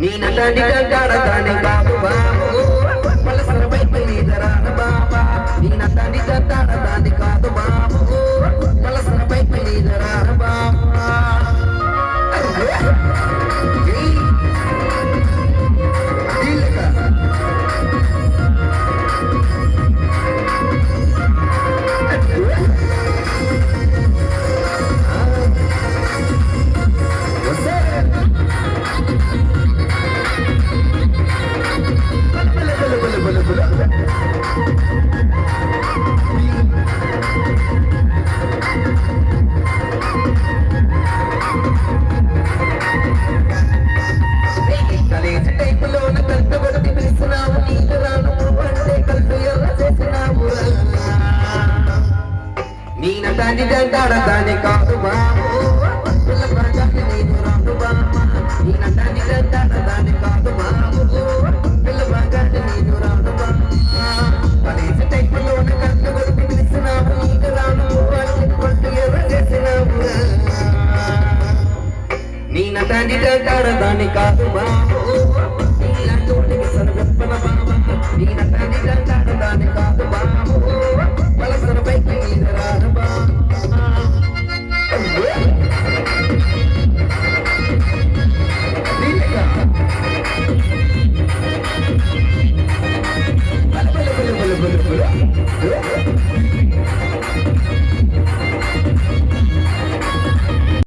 నీ నల్లని గడ్డాడగానే బాబు బాబు పలసరపై తల్లి ధరాన బాబా నీ నల్లని దాని దాని కాదు బాబు நீ நட்டாண்டி டேட்டாட தாண்டி காதுமா நீ நட்டாண்டி Yeah.